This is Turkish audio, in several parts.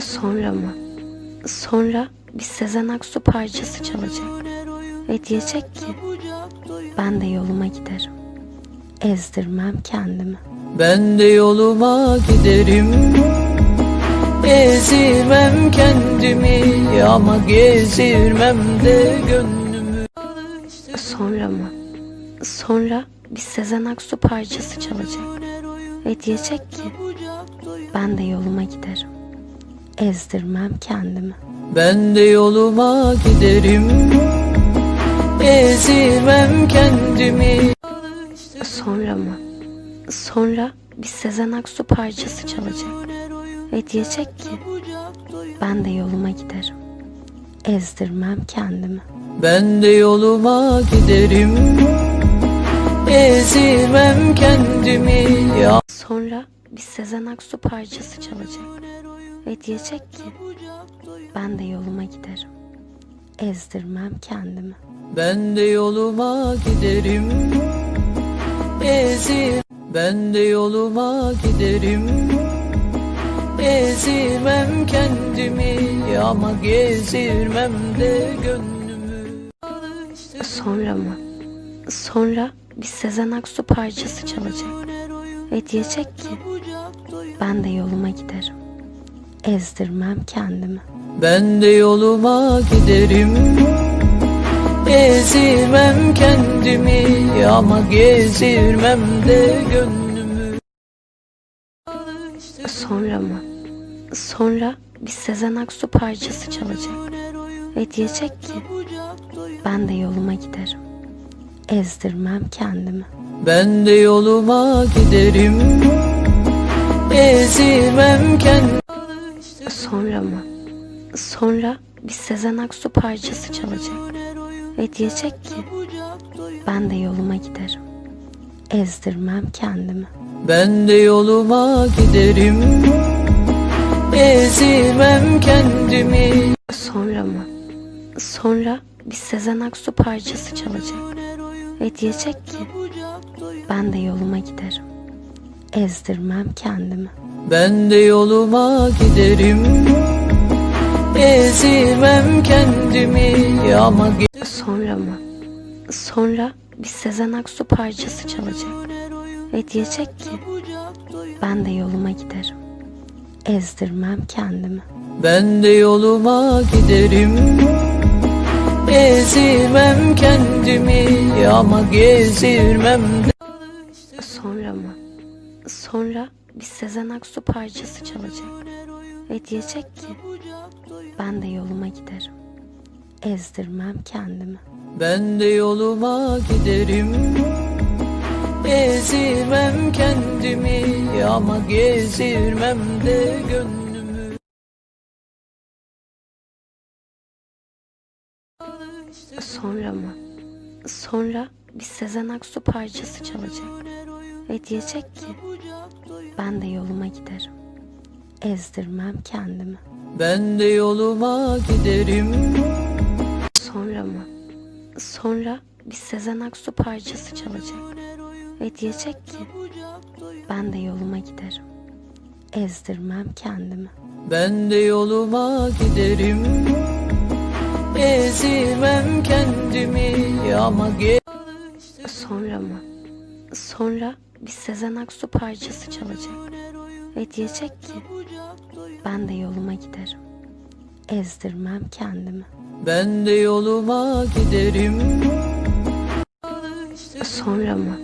Sonra mı? Sonra bir Sezen Aksu parçası çalacak. Ve diyecek ki ben de yoluma giderim. Ezdirmem kendimi. Ben de yoluma giderim Ezirmem kendimi ama gezirmem de gönlümü Sonra mı? Sonra bir Sezen Aksu parçası çalacak. Ve diyecek ki ben de yoluma giderim. Ezdirmem kendimi. Ben de yoluma giderim Ezirmem kendimi Sonra mı? Sonra bir Sezen Aksu parçası çalacak. Ve diyecek ki ben de yoluma giderim. Ezdirmem kendimi. Ben de yoluma giderim Ezirmem kendimi ya Sonra bir Sezen Aksu parçası çalacak. Ve diyecek ki ben de yoluma giderim. Ezdirmem kendimi. Ben de yoluma giderim Ezir Ben de yoluma giderim Ezirmem kendimi ama gezirmem de gönlümü Sonra mı? Sonra bir Sezen Aksu parçası çalacak. Ve diyecek ki ben de yoluma giderim. Ezdirmem kendimi. Ben de yoluma giderim Ezirmem kendimi ama gezirmem de gönlümü Sonra mı? Sonra bir Sezen Aksu parçası çalacak. Ve diyecek ki ben de yoluma giderim. Ezdirmem kendimi. Ben de yoluma giderim Ezirmem kendimi Sonra mı? Sonra bir Sezen Aksu parçası çalacak. Ve diyecek ki ben de yoluma giderim. Ezdirmem kendimi. Ben de yoluma giderim Ezirmem kendimi Sonra mı? Sonra bir Sezen Aksu parçası çalacak. Ve diyecek ki ben de yoluma giderim. Ezdirmem kendimi. Ben de yoluma giderim Ezirmem kendimi ama Sonra mı? Sonra bir Sezen Aksu parçası çalacak. Ve diyecek ki ben de yoluma giderim. Ezdirmem kendimi. Ben de yoluma giderim Ezirmem kendimi ama gezirmem de? Sonra bir Sezen Aksu parçası çalacak. Ve diyecek ki ben de yoluma giderim. Ezdirmem kendimi. Ben de yoluma giderim Ezirmem kendimi ama gezirmem de gönlümü Sonra mı? Sonra bir Sezen Aksu parçası çalacak. Ve diyecek ki ben de yoluma giderim. Ezdirmem kendimi. Ben de yoluma giderim Sonra mı? Sonra bir Sezen Aksu parçası çalacak. Ve diyecek ki ben de yoluma giderim. Ezdirmem kendimi. Ben de yoluma giderim Ezirmem kendimi ama ge- Sonra mı? Sonra bir Sezen Aksu parçası çalacak. Ve diyecek ki ben de yoluma giderim. Ezdirmem kendimi. Ben de yoluma giderim Sonra mı?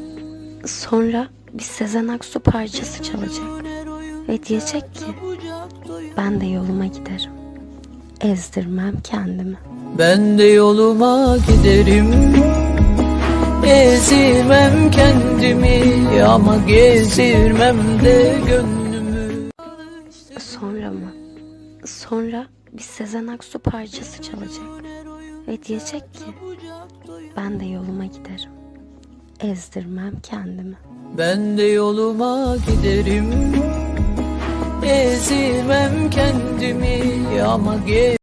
Sonra bir Sezen Aksu parçası çalacak. Ve diyecek ki ben de yoluma giderim. Ezdirmem kendimi. Ben de yoluma giderim Ezirmem kendimi ama gezirmem de gönlümü Sonra mı? Sonra bir Sezen Aksu parçası çalacak. Ve diyecek ki ben de yoluma giderim. Ezdirmem kendimi. Ben de yoluma giderim Ezirmem kendimi ama ge-